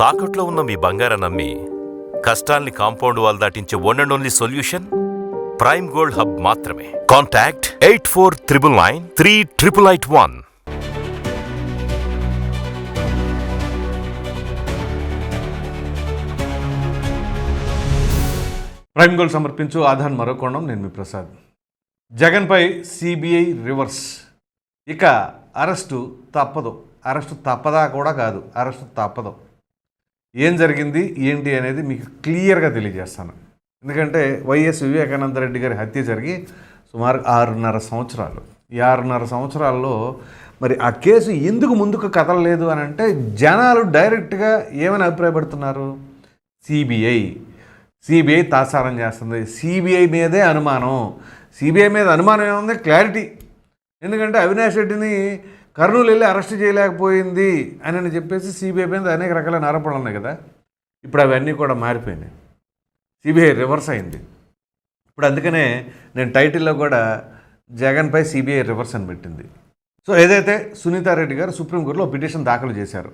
తాకట్లో ఉన్న మీ బంగారాన్ని నమ్మి కష్టాల్ని compound wall దాటించే one and only solution Prime Gold Hub మాత్రమే. Contact eight four triple nine three triple eight one Prime Gold సమర్పించు ఆధాన్ మరోకోణం నేను మీ ప్రసాద్. జగన్పై సిబిఐ రివర్స్ ఇక అరెస్టు తప్పదు. అరెస్టు తప్పదా కూడా కాదు. అరెస్టు తప్పదు. ఏం జరిగింది ఏంటి అనేది మీకు క్లియర్గా తెలియజేస్తాను. ఎందుకంటే వైఎస్ వివేకానంద రెడ్డి గారి హత్య జరిగి సుమారు ఆరున్నర సంవత్సరాలు. ఈ ఆరున్నర సంవత్సరాల్లో మరి ఆ కేసు ఎందుకు ముందుకు కదలలేదు అని అంటే జనాలు డైరెక్ట్గా ఏమని అభిప్రాయపడుతున్నారు? సిబిఐ. సిబిఐ తాసారం చేస్తుంది. సిబిఐ మీదే అనుమానం. సిబిఐ మీద అనుమానం ఏముంది? క్లారిటీ. ఎందుకంటే అవినాష్ రెడ్డిని కర్నూలు వెళ్ళి అరెస్ట్ చేయలేకపోయింది అని అని చెప్పేసి సిబిఐ మీద అనేక రకాలైన ఆరోపణలు ఉన్నాయి కదా. ఇప్పుడు అవన్నీ కూడా మారిపోయినాయి. సిబిఐ రివర్స్ అయింది. ఇప్పుడు అందుకనే నేను టైటిల్లో కూడా జగన్పై సిబిఐ రివర్స్ అని పెట్టింది. సో ఏదైతే సునీతారెడ్డి గారు సుప్రీంకోర్టులో పిటిషన్ దాఖలు చేశారు.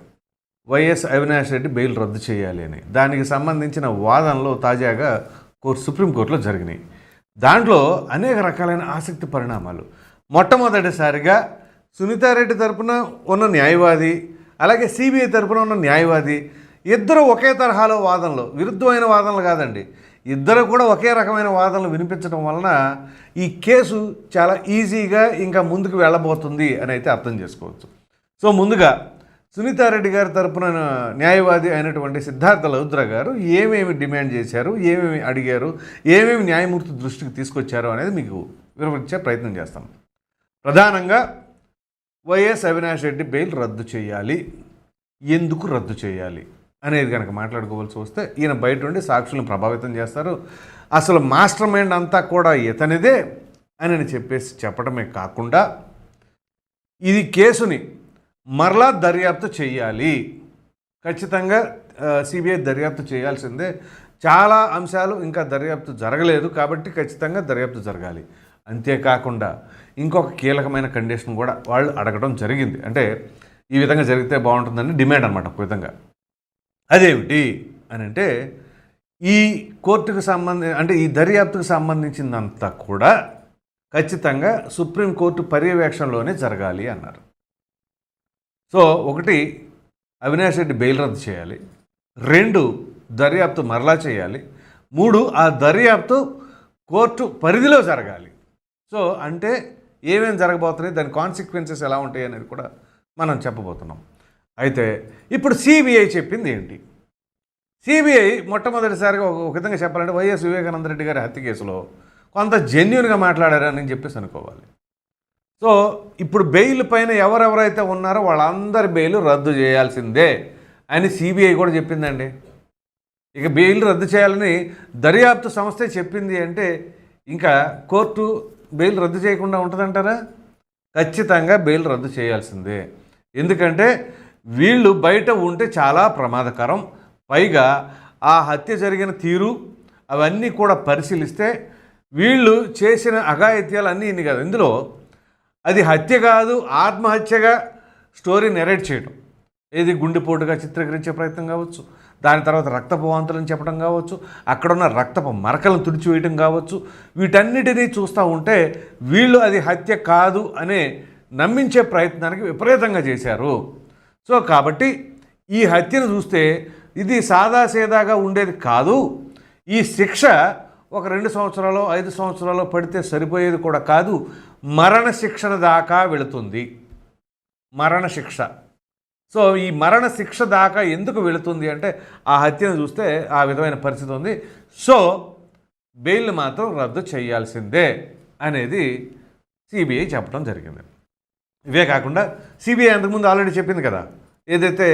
వైఎస్ అవినాష్ రెడ్డి బెయిల్ రద్దు చేయాలి అని. దానికి సంబంధించిన వాదనలు తాజాగా కోర్టు సుప్రీంకోర్టులో జరిగినాయి. దాంట్లో అనేక రకాలైన ఆసక్తి పరిణామాలు. మొట్టమొదటిసారిగా సునీతారెడ్డి తరపున ఉన్న న్యాయవాది అలాగే సిబిఐ తరపున ఉన్న న్యాయవాది ఇద్దరు ఒకే తరహాలో వాదనలు విరుద్ధమైన వాదనలు కాదండి. ఇద్దరు కూడా ఒకే రకమైన వాదనలు వినిపించడం వలన ఈ కేసు చాలా ఈజీగా ఇంకా ముందుకు వెళ్ళబోతుంది అని అయితే అర్థం చేసుకోవచ్చు. సో ముందుగా సునీతారెడ్డి గారి తరపున న్యాయవాది అయినటువంటి సిద్ధార్థ లౌద్ర గారు ఏమేమి డిమాండ్ చేశారు ఏమేమి అడిగారు ఏమేమి న్యాయమూర్తి దృష్టికి తీసుకొచ్చారు అనేది మీకు వివరించే ప్రయత్నం చేస్తాం. ప్రధానంగా వైఎస్ అవినాష్ రెడ్డి బెయిల్ రద్దు చేయాలి. ఎందుకు రద్దు చేయాలి అనేది కనుక మాట్లాడుకోవాల్సి వస్తే ఈయన బయట ఉండి సాక్షులను ప్రభావితం చేస్తారు. అసలు మాస్టర్ మైండ్ అంతా కూడా ఇతనిదే అని అని చెప్పేసి చెప్పడమే కాకుండా ఇది కేసుని మరలా దర్యాప్తు చేయాలి. ఖచ్చితంగా సిబిఐ దర్యాప్తు చేయాల్సిందే. చాలా అంశాలు ఇంకా దర్యాప్తు జరగలేదు కాబట్టి ఖచ్చితంగా దర్యాప్తు జరగాలి. అంతేకాకుండా ఇంకొక కీలకమైన కండిషన్ కూడా వాళ్ళు అడగడం జరిగింది. అంటే ఈ విధంగా జరిగితే బాగుంటుందని డిమాండ్ అనమాట ఒక విధంగా. అదేమిటి అని అంటే ఈ కోర్టుకు సంబంధి అంటే ఈ దర్యాప్తుకు సంబంధించిందంతా కూడా ఖచ్చితంగా సుప్రీంకోర్టు పర్యవేక్షణలోనే జరగాలి అన్నారు. సో ఒకటి అవినాష్ రెడ్డి బెయిల్ రద్దు చేయాలి. రెండు దర్యాప్తు మరలా చేయాలి. మూడు ఆ దర్యాప్తు కోర్టు పరిధిలో జరగాలి. సో అంటే ఏమేమి జరగబోతున్నాయి దాని కాన్సిక్వెన్సెస్ ఎలా ఉంటాయి అనేది కూడా మనం చెప్పబోతున్నాం. అయితే ఇప్పుడు సిబిఐ చెప్పింది ఏంటి? సిబిఐ మొట్టమొదటిసారిగా ఒక విధంగా చెప్పాలంటే వైఎస్ వివేకానంద రెడ్డి గారి హత్య కేసులో కొంత జెన్యున్గా మాట్లాడారని చెప్పేసి అనుకోవాలి. సో ఇప్పుడు బెయిల్ పైన ఎవరెవరైతే ఉన్నారో వాళ్ళందరి బెయిల్ రద్దు చేయాల్సిందే అని సిబిఐ కూడా చెప్పిందండి. ఇక బెయిల్ రద్దు చేయాలని దర్యాప్తు సంస్థే చెప్పింది అంటే ఇంకా కోర్టు బెయిల్ రద్దు చేయకుండా ఉంటుందంటారా? ఖచ్చితంగా బెయిల్ రద్దు చేయాల్సిందే. ఎందుకంటే వీళ్ళు బయట ఉంటే చాలా ప్రమాదకరం. పైగా ఆ హత్య జరిగిన తీరు అవన్నీ కూడా పరిశీలిస్తే వీళ్ళు చేసిన అఘాయిత్యాలు అన్నీ ఇన్ని కాదు. ఇందులో అది హత్య కాదు ఆత్మహత్యగా స్టోరీ నెరేట్ చేయడం ఏది గుండెపోటుగా చిత్రీకరించే ప్రయత్నం కావచ్చు దాని తర్వాత రక్తపు వాంతులను చెప్పడం కావచ్చు అక్కడున్న రక్తపు మరకలను తుడిచివేయడం కావచ్చు వీటన్నిటినీ చూస్తూ ఉంటే వీళ్ళు అది హత్య కాదు అనే నమ్మించే ప్రయత్నానికి విపరీతంగా చేశారు. సో కాబట్టి ఈ హత్యను చూస్తే ఇది సాదాసీదాగా ఉండేది కాదు. ఈ శిక్ష ఒక రెండు సంవత్సరాలు ఐదు సంవత్సరాలు పడితే సరిపోయేది కూడా కాదు. మరణ శిక్షణ దాకా వెళుతుంది. మరణ శిక్ష. సో ఈ మరణ శిక్ష దాకా ఎందుకు వెళుతుంది అంటే ఆ హత్యను చూస్తే ఆ విధమైన పరిస్థితి ఉంది. సో బెయిల్ మాత్రం రద్దు చేయాల్సిందే అనేది సిబిఐ చెప్పడం జరిగింది. ఇవే కాకుండా సిబిఐ అంతకుముందు ఆల్రెడీ చెప్పింది కదా ఏదైతే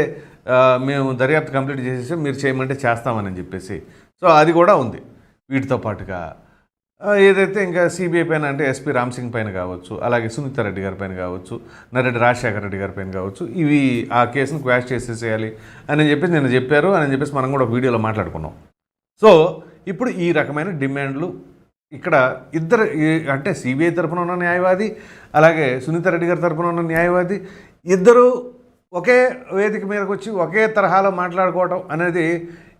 మేము దర్యాప్తు కంప్లీట్ చేసేసి మీరు చేయమంటే చేస్తామని చెప్పేసి. సో అది కూడా ఉంది. వీటితో పాటుగా ఏదైతే ఇంకా సిబిఐ పైన అంటే ఎస్పీ రామ్ సింగ్ పైన కావచ్చు అలాగే సునీత రెడ్డి గారి పైన కావచ్చు నరెడ్డి రాజశేఖర రెడ్డి గారి పైన కావచ్చు ఇవి ఆ కేసును క్వాష్ చేసేసేయాలి అని చెప్పేసి నేను చెప్పారు అని చెప్పేసి మనం కూడా వీడియోలో మాట్లాడుకున్నాం. సో ఇప్పుడు ఈ రకమైన డిమాండ్లు ఇక్కడ ఇద్దరు అంటే సిబిఐ తరఫున ఉన్న న్యాయవాది అలాగే సునీత రెడ్డి గారి తరఫున ఉన్న న్యాయవాది ఇద్దరు ఒకే వేదిక మీదకి వచ్చి ఒకే తరహాలో మాట్లాడుకోవటం అనేది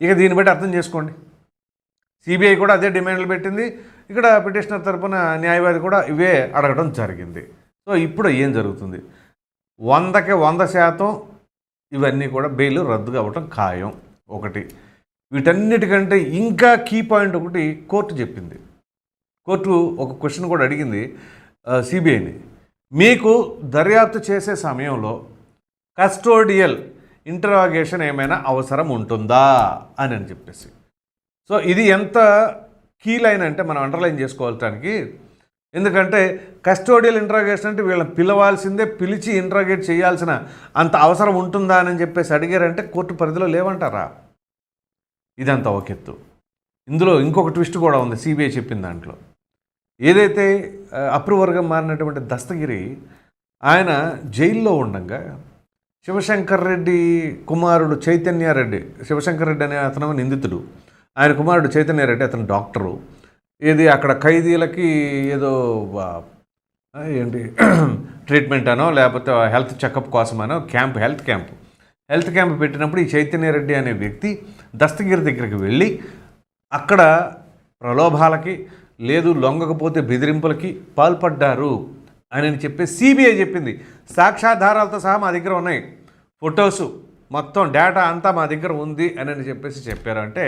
ఇక దీన్ని బట్టి అర్థం చేసుకోండి. సిబిఐ కూడా అదే డిమాండ్లు పెట్టింది. ఇక్కడ పిటిషనర్ తరపున న్యాయవాది కూడా ఇవే అడగడం జరిగింది. సో ఇప్పుడు ఏం జరుగుతుంది? వందకి వంద శాతం ఇవన్నీ కూడా బెయిల్ రద్దు కావటం ఖాయం. ఒకటి. వీటన్నిటికంటే ఇంకా కీ పాయింట్ ఒకటి కోర్టు చెప్పింది. కోర్టు ఒక క్వశ్చన్ కూడా అడిగింది సిబిఐని. మీకు దర్యాప్తు చేసే సమయంలో కస్టోడియల్ ఇంటరాగేషన్ ఏమైనా అవసరం ఉంటుందా? అని అని చెప్పేసి. సో ఇది ఎంత కీ లైన్ అంటే మనం అండర్లైన్ చేసుకోవటానికి. ఎందుకంటే కస్టోడియల్ ఇంట్రాగేషన్ అంటే వీళ్ళని పిలవాల్సిందే పిలిచి ఇంట్రాగేట్ చేయాల్సిన అంత అవసరం ఉంటుందా అని చెప్పేసి అడిగారంటే కోర్టు పరిధిలో లేవంటారా? ఇదంతా ఒక ఎత్తు. ఇందులో ఇంకొక ట్విస్ట్ కూడా ఉంది సిబిఐ చెప్పిన దాంట్లో. ఏదైతే అప్రూవర్గా మారినటువంటి దస్తగిరి ఆయన జైల్లో ఉండగా శివశంకర్ రెడ్డి కుమారుడు చైతన్యారెడ్డి శివశంకర్ రెడ్డి అనే అతను నిందితుడు. ఆయన కుమారుడు చైతన్య రెడ్డి అతను డాక్టరు. ఇది అక్కడ ఖైదీలకి ఏదో ఏంటి ట్రీట్మెంట్ అనో లేకపోతే health checkup కోసమనో camp health camp. Health camp పెట్టినప్పుడు ఈ చైతన్య రెడ్డి అనే వ్యక్తి దస్తగిరి దగ్గరికి వెళ్ళి అక్కడ ప్రలోభాలకి లేదు లొంగకపోతే బెదిరింపులకి పాల్పడ్డారు అని చెప్పి సిబిఐ చెప్పింది. సాక్ష్యాధారాలతో సహా మా దగ్గర ఉన్నాయి. ఫొటోసు మొత్తం డేటా అంతా మా దగ్గర ఉంది అని అని చెప్పేసి చెప్పారు. అంటే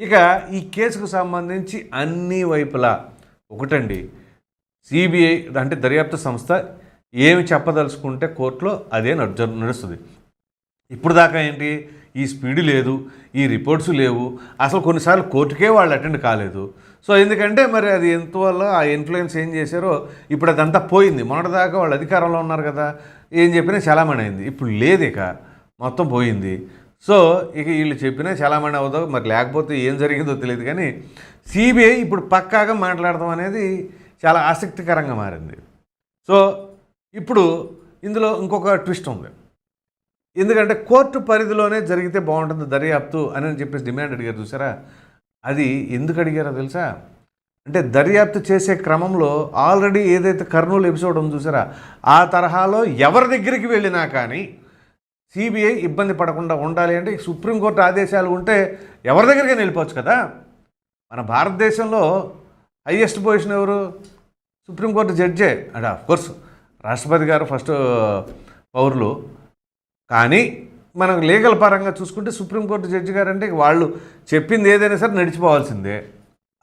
ఇక ఈ కేసుకు సంబంధించి అన్ని వైపులా ఒకటండి సిబిఐ అంటే దర్యాప్తు సంస్థ ఏమి చెప్పదలుచుకుంటే కోర్టులో అదే నడుచు నడుస్తుంది. ఇప్పుడు దాకా ఏంటి? ఈ స్పీడ్ లేదు ఈ రిపోర్ట్స్ లేవు. అసలు కొన్నిసార్లు కోర్టుకే వాళ్ళు అటెండ్ కాలేదు. సో ఎందుకంటే మరి అది ఎంతవల్ల ఆ ఇన్ఫ్లుయెన్స్ ఏం చేశారో ఇప్పుడు అదంతా పోయింది. మొన్నటిదాకా వాళ్ళు అధికారంలో ఉన్నారు కదా ఏం చెప్పినా చలామణి అయింది. ఇప్పుడు లేదు ఇక మొత్తం పోయింది. సో ఇక వీళ్ళు చెప్పినా చాలామంది అవుతావు మరి లేకపోతే ఏం జరిగిందో తెలియదు కానీ సిబిఐ ఇప్పుడు పక్కాగా మాట్లాడటం అనేది చాలా ఆసక్తికరంగా మారింది. సో ఇప్పుడు ఇందులో ఇంకొక ట్విస్ట్ ఉంది. ఎందుకంటే కోర్టు పరిధిలోనే జరిగితే బాగుంటుంది దర్యాప్తు అని చెప్పేసి డిమాండ్ అడిగారు చూసారా? అది ఎందుకు అడిగారో తెలుసా? అంటే దర్యాప్తు చేసే క్రమంలో ఆల్రెడీ ఏదైతే కర్నూలు ఎపిసోడ్ ఉందో చూసారా? ఆ తరహాలో ఎవరి దగ్గరికి వెళ్ళినా కానీ సిబిఐ ఇబ్బంది పడకుండా ఉండాలి అంటే సుప్రీంకోర్టు ఆదేశాలు ఉంటే ఎవరి దగ్గరికి వెళ్ళిపోవచ్చు కదా? మన భారతదేశంలో హయ్యెస్ట్ పొజిషన్ ఎవరు? సుప్రీంకోర్టు జడ్జే. అంటే కోర్స్ రాష్ట్రపతి గారు ఫస్ట్ పౌరులు. కానీ మనం లీగల్ పరంగా చూసుకుంటే సుప్రీంకోర్టు జడ్జి గారు అంటే వాళ్ళు చెప్పింది ఏదైనా సరే నడిచిపోవాల్సిందే.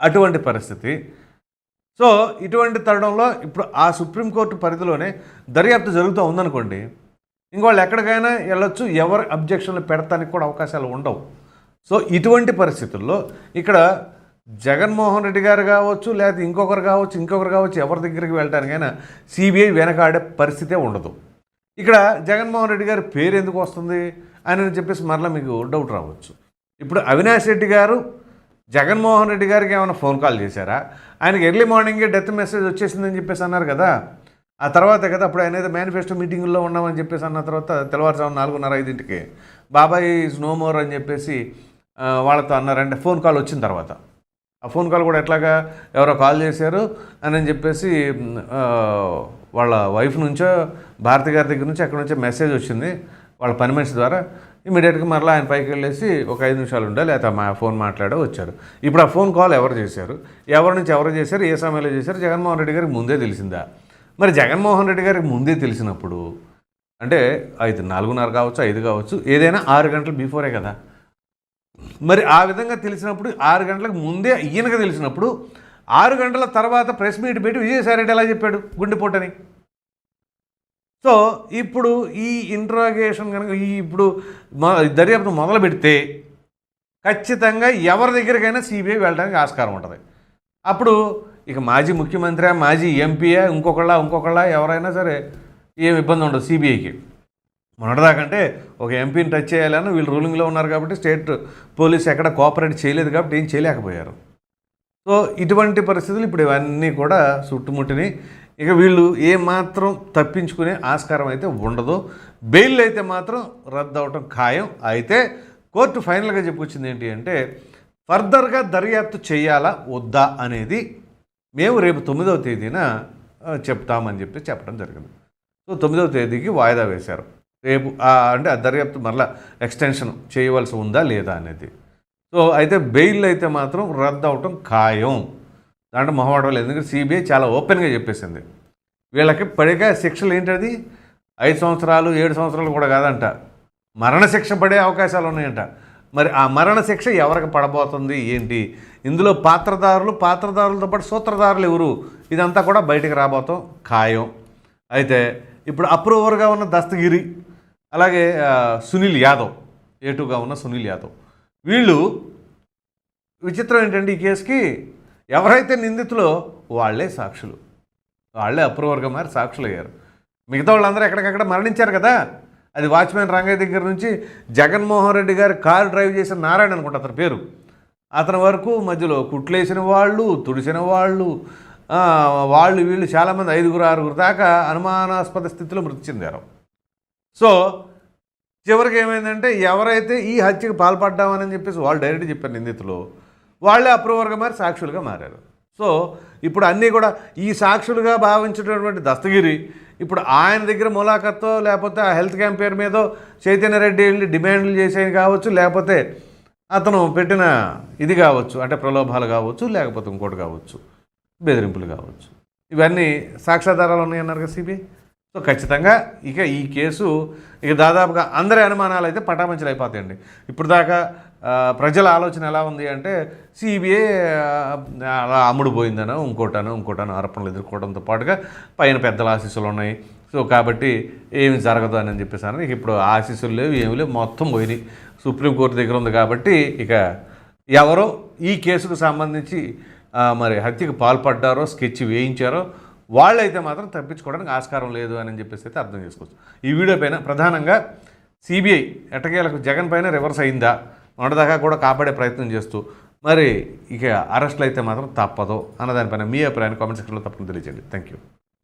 అటువంటి పరిస్థితి. సో ఇటువంటి తరుణంలో ఇప్పుడు ఆ సుప్రీంకోర్టు పరిధిలోనే దర్యాప్తు జరుగుతూ ఉందనుకోండి ఇంకోళ్ళు ఎక్కడికైనా వెళ్ళొచ్చు ఎవరు అబ్జెక్షన్లు పెడతానికి కూడా అవకాశాలు ఉండవు. సో ఇటువంటి పరిస్థితుల్లో ఇక్కడ జగన్మోహన్ రెడ్డి గారు కావచ్చు లేదా ఇంకొకరు కావచ్చు ఇంకొకరు కావచ్చు ఎవరి దగ్గరికి వెళ్ళటానికైనా సిబిఐ వెనకాడే పరిస్థితే ఉండదు. ఇక్కడ జగన్మోహన్ రెడ్డి గారి పేరు ఎందుకు వస్తుంది అని చెప్పేసి మరలా మీకు డౌట్ రావచ్చు. ఇప్పుడు అవినాష్ రెడ్డి గారు జగన్మోహన్ రెడ్డి గారికి ఏమైనా ఫోన్ కాల్ చేశారా? ఆయనకి ఎర్లీ మార్నింగే డెత్ మెసేజ్ వచ్చేసిందని చెప్పేసి అన్నారు కదా. ఆ తర్వాత కదా అప్పుడు ఆయన ఏదో మేనిఫెస్టో మీటింగుల్లో ఉన్నామని చెప్పేసి అన్న తర్వాత తెల్లవారుజాము నాలుగున్నర ఐదింటికి బాబాయ్ ఈజ్ నో మోర్ అని చెప్పేసి వాళ్ళతో అన్నారంటే ఫోన్ కాల్ వచ్చిన తర్వాత. ఆ ఫోన్ కాల్ కూడా ఎట్లాగా ఎవరో కాల్ చేశారు అని అని చెప్పేసి వాళ్ళ వైఫ్ నుంచో భారతి గారి దగ్గర నుంచి అక్కడ నుంచో మెసేజ్ వచ్చింది వాళ్ళ పని మనిషి ద్వారా. ఇమీడియట్గా మరలా ఆయన పైకి వెళ్ళేసి ఒక ఐదు నిమిషాలు ఉండాలి లేకపోతే మా ఫోన్ మాట్లాడో వచ్చారు ఇప్పుడు ఆ ఫోన్ కాల్ ఎవరు చేశారు? ఎవరి నుంచి ఎవరు చేశారు? ఏ సమయంలో చేశారు? జగన్మోహన్ రెడ్డి గారికి ముందే తెలిసిందా? మరి జగన్మోహన్ రెడ్డి గారికి ముందే తెలిసినప్పుడు అంటే ఐదు నాలుగున్నర కావచ్చు ఐదు కావచ్చు ఏదైనా ఆరు గంటలు బిఫోరే కదా. మరి ఆ విధంగా తెలిసినప్పుడు ఆరు గంటలకు ముందే ఈయనకు తెలిసినప్పుడు ఆరు గంటల తర్వాత ప్రెస్ మీట్ పెట్టి విజయసాయిరెడ్డి ఎలా చెప్పాడు? గుండెపోటని. సో ఇప్పుడు ఈ ఇంట్రాగేషన్ కనుక ఈ ఇప్పుడు దర్యాప్తు మొదలు పెడితే ఖచ్చితంగా ఎవరి దగ్గరికైనా సిబిఐ వెళ్ళడానికి ఆస్కారం ఉంటుంది. అప్పుడు ఇక మాజీ ముఖ్యమంత్రి మాజీ ఎంపీయా ఇంకొకళ్ళ ఇంకొకళ్ళ ఎవరైనా సరే ఏం ఇబ్బంది ఉండదు సిబిఐకి. మొన్నటిదాకంటే ఒక ఎంపీని టచ్ చేయాలని వీళ్ళు రూలింగ్లో ఉన్నారు కాబట్టి స్టేట్ పోలీస్ ఎక్కడ కోఆపరేట్ చేయలేదు కాబట్టి ఏం చేయలేకపోయారు. సో ఇటువంటి పరిస్థితులు ఇప్పుడు ఇవన్నీ కూడా చుట్టుముట్టిని. ఇక వీళ్ళు ఏమాత్రం తప్పించుకునే ఆస్కారం అయితే ఉండదు. బెయిల్ అయితే మాత్రం రద్దు అవటం ఖాయం. అయితే కోర్టు ఫైనల్గా చెప్పుకొచ్చింది ఏంటి అంటే ఫర్దర్గా దర్యాప్తు చేయాలా వద్దా అనేది మేము రేపు తొమ్మిదవ తేదీన చెప్తామని చెప్పి చెప్పడం జరిగింది. సో తొమ్మిదవ తేదీకి వాయిదా వేశారు. రేపు అంటే ఆ దర్యాప్తు మరలా ఎక్స్టెన్షన్ చేయవలసి ఉందా లేదా అనేది. సో అయితే బెయిల్ అయితే మాత్రం రద్దు అవటం ఖాయం. దాంట్లో మొహమాటం లేదు. ఎందుకంటే సిబిఐ చాలా ఓపెన్గా చెప్పేసింది. వీళ్ళకి పడిగా శిక్షలు ఏంటది? ఐదు సంవత్సరాలు ఏడు సంవత్సరాలు కూడా కాదంట. మరణశిక్ష పడే అవకాశాలు ఉన్నాయంట. మరి ఆ మరణశిక్ష ఎవరికి పడబోతుంది ఏంటి? ఇందులో పాత్రదారులు పాత్రదారులతో పాటు సూత్రధారులు ఎవరు? ఇదంతా కూడా బయటికి రాబోతాం. ఖాయం. అయితే ఇప్పుడు అప్రూవర్గా ఉన్న దస్తగిరి అలాగే సునీల్ యాదవ్ ఏటుగా ఉన్న సునీల్ యాదవ్. వీళ్ళు విచిత్రం ఏంటంటే ఈ కేసుకి? ఎవరైతే నిందితులో వాళ్ళే సాక్షులు. వాళ్ళే అప్రూవర్గా మారి సాక్షులు అయ్యారు మిగతా వాళ్ళందరూ ఎక్కడికక్కడ మరణించారు కదా? అది వాచ్మెన్ రంగయ్య దగ్గర నుంచి జగన్మోహన్ రెడ్డి గారు కారు డ్రైవ్ చేసిన నారాయణ అనుకుంటా అతని పేరు. అతని వరకు మధ్యలో కుట్లేసిన వాళ్ళు తుడిసిన వాళ్ళు వాళ్ళు వీళ్ళు చాలామంది ఐదుగురు ఆరుగురు దాకా అనుమానాస్పద స్థితిలో మృతి చెందారు. సో చివరికి ఏమైందంటే ఎవరైతే ఈ హత్యకు పాల్పడ్డామని చెప్పేసి వాళ్ళు డైరెక్ట్ చెప్పారు నిందితులు వాళ్ళే అప్రూవర్గా మారి సాక్షులుగా మారారు. సో ఇప్పుడు అన్నీ కూడా ఈ సాక్షులుగా భావించేటటువంటి దస్తగిరి ఇప్పుడు ఆయన దగ్గర ములాఖత్తో లేకపోతే ఆ హెల్త్ క్యాంప్ పేరు మీదో చైతన్య రెడ్డి వెళ్ళి డిమాండ్లు చేసేవి కావచ్చు లేకపోతే అతను పెట్టిన ఇది కావచ్చు అంటే ప్రలోభాలు కావచ్చు లేకపోతే ఇంకోటి కావచ్చు బెదిరింపులు కావచ్చు. ఇవన్నీ సాక్ష్యాధారాలు ఉన్నాయన్నారు కదా సిబిఐ సో ఖచ్చితంగా ఇక ఈ కేసు ఇక దాదాపుగా అందరి అనుమానాలు అయితే పటామంచలు అయిపోతాయండి ఇప్పుడు దాకా ప్రజల ఆలోచన ఎలా ఉంది అంటే సిబిఐ అలా అమ్ముడుపోయిందనో ఇంకోటనో ఇంకోటనో ఆరోపణలు ఎదుర్కోవడంతో పాటుగా పైన పెద్దల ఆశీస్సులు ఉన్నాయి. సో కాబట్టి ఏమి జరగదు అని చెప్పేసి అన్నది ఇప్పుడు ఆశీస్సులు లేవు ఏమి లేవు మొత్తం పోయినాయి. సుప్రీంకోర్టు దగ్గర ఉంది కాబట్టి ఇక ఎవరో ఈ కేసుకు సంబంధించి మరి హత్యకు పాల్పడ్డారో స్కెచ్ వేయించారో వాళ్ళైతే మాత్రం తప్పించుకోవడానికి ఆస్కారం లేదు అని చెప్పేసి అయితే అర్థం చేసుకోవచ్చు. ఈ వీడియో పైన ప్రధానంగా సిబిఐ ఎటకేలకు జగన్ పైన రివర్స్ అయిందా? మొన్నటిదాకా కూడా కాపాడే ప్రయత్నం చేస్తూ మరి ఇక అరెస్ట్లు అయితే మాత్రం తప్పదు అన్నదానిపైన మీ అభిప్రాయాన్ని కామెంట్ సెక్షన్లో తప్పకుండా తెలియజేయండి. Thank you